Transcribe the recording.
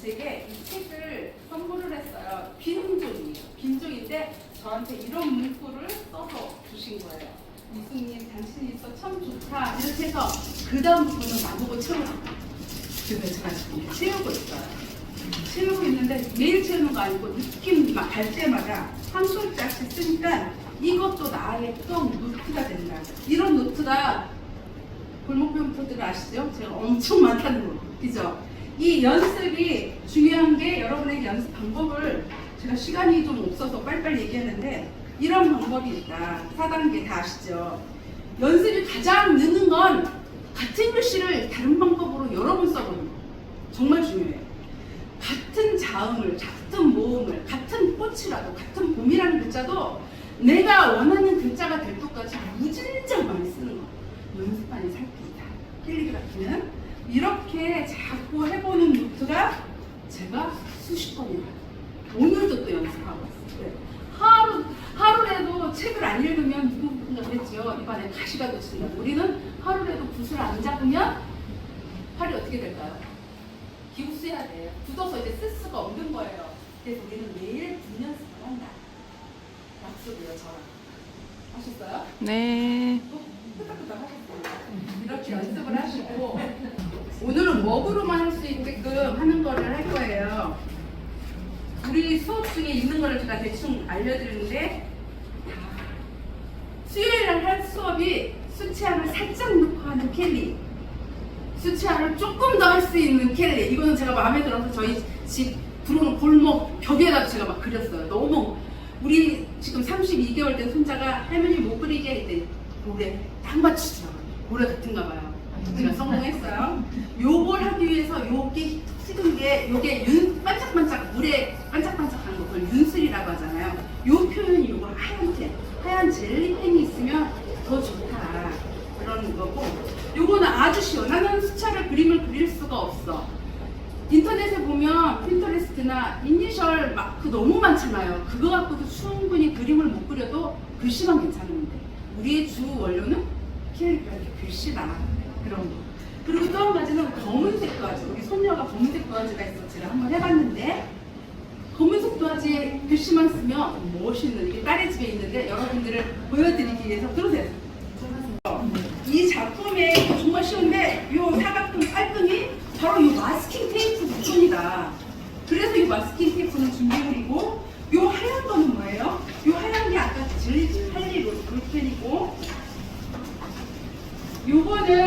제게 이 책을 선물을 했어요. 빈종이에요. 빈종인데 저한테 이런 문구를 써서 주신 거예요. 이수님 당신이 있어 참 좋다 이렇게 해서 그 다음부터는 나보고 채우라고 그래서 제가 지금 채우고 있어요. 채우고 있는데 매일 채우는 거 아니고 느낌 막갈 때마다 한 글자씩 쓰니까 이것도 나의 또 노트가 된다. 이런 노트가 골목병터들 아시죠? 제가 엄청 많다는 거 그죠? 이 연습이 중요한 게 여러분에게 연습 방법을 제가 시간이 좀 없어서 빨리빨리 얘기하는데 이런 방법이 있다. 4단계 다 아시죠? 연습이 가장 느는 건 같은 글씨를 다른 방법으로 여러 번 써보는 거. 정말 중요해요. 같은 자음을, 같은 모음을, 같은 꽃이라도, 같은 봄이라는 글자도 내가 원하는 글자가 될 것까지 무진장 많이 쓰는 거. 연습만이 살 뿐이다. 캘리그라피는 이렇게 자꾸 해보는 노트가 제가 수십 번이나 오늘도 또 연습하고 있어요. 네. 하루 하루라도 책을 안 읽으면 누군가 그랬죠. 입안에 가시가 돋친다. 우리는 하루라도 붓을 안 잡으면 팔이 어떻게 될까요? 기우스해야 돼요. 굳어서 이제 쓸 수가 없는 거예요. 그래서 우리는 매일 붓 연습을 한다. 약속이에요, 저랑. 하셨어요? 네. 끄덕끄덕 하셨어요. 이렇게 연습을 하시고 오늘은 워브로만 할 수 있게끔 하는 거를 할 거예요. 우리 수업 중에 있는 거를 제가 대충 알려드리는데 수요일 날할 수업이 수치함을 살짝 넣고 하는 캘리. 수치함을 조금 더 할 수 있는 캘리. 이거는 제가 마음에 들어서 저희 집 들어오는 골목 벽에다 제가 막 그렸어요. 너무 우리 지금 32개월 된 손자가 할머니 못 그리게 이제 모래 딱 맞추죠 모래 같은가 봐요 제가 성공했어요. 요걸 하기 위해서 요게 찍은 게 요게 윤 반짝반짝 물에 반짝반짝하는 거 그걸 윤슬이라고 하잖아요. 요 표현이 요거 하얀색 하얀 젤리펜이 있으면 더 좋다. 그런 거고. 요거는 아주 나는 수차를 그림을 그릴 수가 없어. 인터넷에 보면 핀터레스트나 이니셜 마크 너무 많잖아요. 그거 갖고도 충분히 그림을 못 그려도 글씨만 괜찮은데 우리의 주 원료는 캘리그라피 글씨다 그런 거. 그리고 또 한 가지는 검은색 도화지. 우리 손녀가 검은색 도화지가 있어. 제가 한번 해봤는데 검은색 도화지에 글씨만 쓰면 멋있는 이게 딸의 집에 있는데 여러분들을 보여드리기 위해서 들어오세요. 이 작품에 정말 쉬운데 이 사각형 깔끔이 바로 이 마스킹 테이프 부분이다. 그래서 이 마스킹 테이프는 준비물이고 이 하얀 거는 뭐예요? 이 하얀 게 아까 질리지 팔리로 볼펜이고 요거는